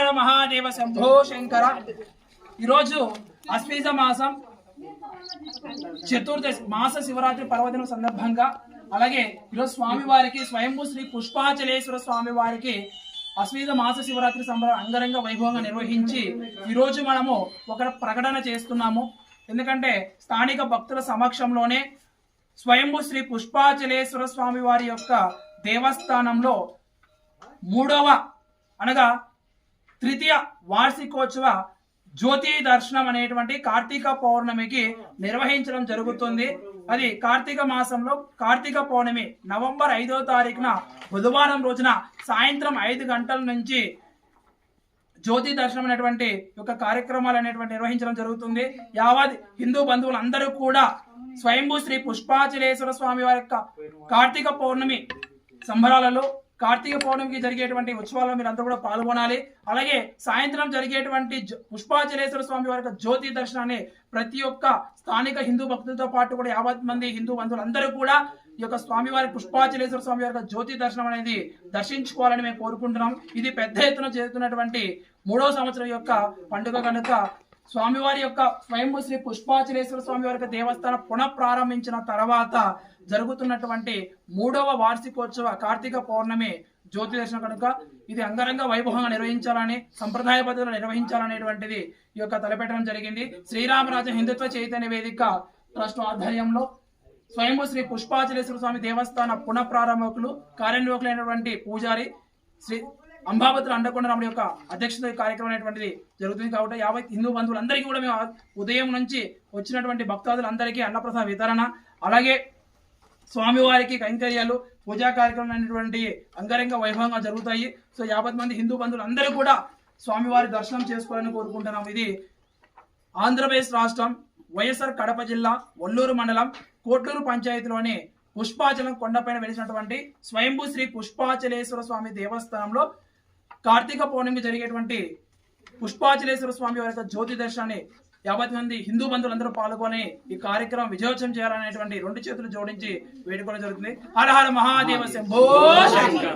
హర మహాదేవ శంభో శంకర. ఈరోజు అశ్వీజ మాసం చతుర్దశి మాస శివరాత్రి పర్వదినం సందర్భంగా అలాగే ఈరోజు స్వామి వారికి స్వయంభూ శ్రీ పుష్పాచలేశ్వర స్వామి వారికి అశ్వీజ మాస శివరాత్రి సంబరం అంగరంగ వైభవంగా నిర్వహించి ఈరోజు మనము ఒక ప్రకటన చేస్తున్నాము. ఎందుకంటే స్థానిక భక్తుల సమక్షంలోనే స్వయంభూ శ్రీ పుష్పాచలేశ్వర స్వామి వారి యొక్క దేవస్థానంలో మూడవ అనగా తృతీయ వార్షికోత్సవ జ్యోతి దర్శనం అనేటువంటి కార్తీక పౌర్ణమికి నిర్వహించడం జరుగుతుంది. అది కార్తీక మాసంలో కార్తీక పౌర్ణమి నవంబర్ ఐదో తారీఖున బుధవారం రోజున సాయంత్రం ఐదు గంటల నుంచి జ్యోతి దర్శనం అనేటువంటి యొక్క కార్యక్రమాలు అనేటువంటి నిర్వహించడం జరుగుతుంది. యావత్ హిందూ బంధువులందరూ కూడా స్వయంభూ శ్రీ పుష్పాచలేశ్వర స్వామి వారి యొక్క కార్తీక పౌర్ణమి సంబరాలలో కార్తీక పౌర్ణమికి జరిగేటువంటి ఉత్సవాల్లో మీరు అందరూ కూడా పాల్గొనాలి. అలాగే సాయంత్రం జరిగేటువంటి పుష్పాచలేశ్వర స్వామి వారి జ్యోతి దర్శనాన్ని ప్రతి ఒక్క స్థానిక హిందూ భక్తులతో పాటు కూడా యావత్ మంది హిందూ బంధువులందరూ కూడా ఈ యొక్క స్వామివారి పుష్పాచలేశ్వర స్వామి వారి యొక్క జ్యోతి దర్శనం అనేది దర్శించుకోవాలని మేము కోరుకుంటున్నాం. ఇది పెద్ద ఎత్తున చేస్తున్నటువంటి మూడో సంవత్సరం యొక్క పండుగ కనుక స్వామివారి యొక్క స్వయంభూ శ్రీ పుష్పాచలేశ్వర స్వామి వారి దేవస్థానం పునః ప్రారంభించిన తర్వాత జరుగుతున్నటువంటి మూడవ వార్షికోత్సవ కార్తీక పౌర్ణమి జ్యోతి దర్శనం కనుక ఇది అంగరంగ వైభవంగా నిర్వహించాలని సంప్రదాయ పద్ధతిలో నిర్వహించాలనేటువంటిది ఈ యొక్క తలపెట్టడం జరిగింది. శ్రీరామరాజ హిందుత్వ చైతన్య వేదిక ట్రస్ట్ ఆధ్వర్యంలో స్వయంభూ శ్రీ పుష్పాచలేశ్వర స్వామి దేవస్థాన పునః ప్రారంభకులు కార్యనిర్వాహకులైనటువంటి పూజారి శ్రీ అంబాబతుల అండకొండ రాముడి యొక్క అధ్యక్షత కార్యక్రమం అనేటువంటిది జరుగుతుంది కాబట్టి యాభై హిందూ బంధువులందరికీ కూడా మేము ఉదయం నుంచి వచ్చినటువంటి భక్తాదులందరికీ అన్నప్రసాద వితరణ అలాగే స్వామివారికి కైంకర్యాలు పూజా కార్యక్రమం అనేటువంటి అంగరంగ వైభవంగా జరుగుతాయి. సో యాభై మంది హిందూ బంధువులు అందరూ కూడా స్వామివారి దర్శనం చేసుకోవాలని కోరుకుంటున్నాం ఇది ఆంధ్రప్రదేశ్ రాష్ట్రం వైఎస్ఆర్ కడప జిల్లా ఒల్లూరు మండలం కోట్లూరు పంచాయతీలోని పుష్పాచలం కొండపైన వెలిసినటువంటి స్వయంభూ శ్రీ పుష్పాచలేశ్వర స్వామి దేవస్థానంలో కార్తీక పౌర్ణమి జరిగేటువంటి పుష్పాచలేశ్వర స్వామి వారి యొక్క జ్యోతి దర్శనాన్ని యాభై మంది హిందూ బంధువులందరూ పాల్గొని ఈ కార్యక్రమం విజయోత్సవం చేయాలనేటువంటి రెండు చేతులు జోడించి వేడుకోవడం జరుగుతుంది. హర హర మహాదేవ శంభో శంకర.